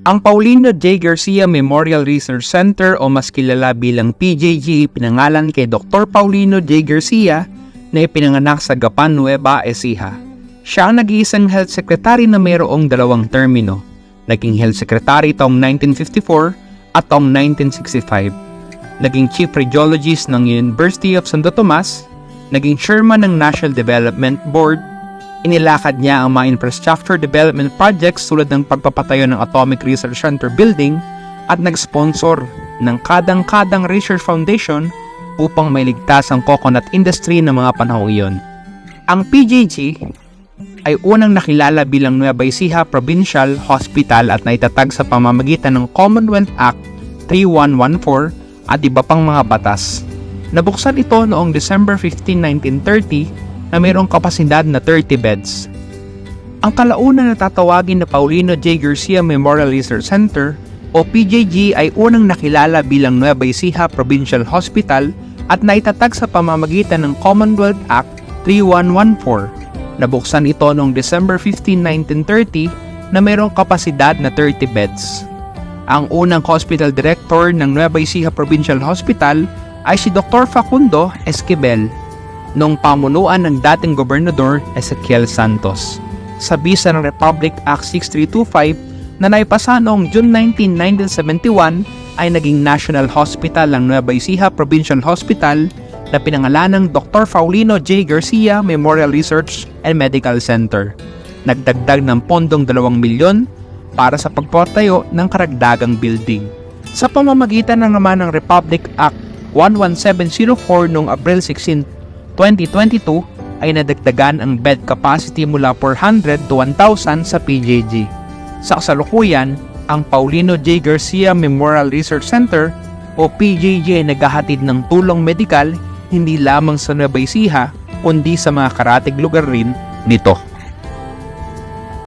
Ang Paulino J. Garcia Memorial Research Center o mas kilala bilang PJG pinangalan kay Dr. Paulino J. Garcia na ipinanganak sa Gapan Nueva Ecija. Siya ang nag-iisang health secretary na mayroong dalawang termino. Naging health secretary taong 1954 at taong 1965. Naging chief radiologist ng University of Santo Tomas, naging chairman ng National Development Board, inilakad niya ang mga infrastructure development projects tulad ng pagpapatayo ng Atomic Research Center building at nag-sponsor ng Kadang-Kadang Research Foundation upang mailigtas ang coconut industry ng mga panahong iyon. Ang PJG ay unang nakilala bilang Nueva Ecija Provincial Hospital at naitatag sa pamamagitan ng Commonwealth Act 3114 at iba pang mga batas. Nabuksan ito noong December 15, 1930 na mayroong kapasidad na 30 beds. Ang kalaunan na tatawagin na Paulino J. Garcia Memorial Research Center o PJG ay unang nakilala bilang Nueva Ecija Provincial Hospital at naitatag sa pamamagitan ng Commonwealth Act 3114. Nabuksan ito noong December 15, 1930 na mayroong kapasidad na 30 beds. Ang unang hospital director ng Nueva Ecija Provincial Hospital ay si Dr. Facundo Esquivel noong pamunuan ng dating gobernador Ezequiel Santos. Sa bisa ng Republic Act 6325 na naipasa noong June 19, 1971 ay naging National Hospital ng Nueva Ecija Provincial Hospital na pinangalanang Dr. Paulino J. Garcia Memorial Research and Medical Center. Nagdagdag ng pondong 2 milyon para sa pagpatayo ng karagdagang building. Sa pamamagitan ng naman ng Republic Act 11704 noong Abril 16, 2022 ay nadagdagan ang bed capacity mula 400 to 1,000 sa PJG. Sa kasalukuyan, ang Paulino J. Garcia Memorial Research Center o PJG ay naghahatid ng tulong medikal hindi lamang sa Ecija kundi sa mga karatig lugar rin nito.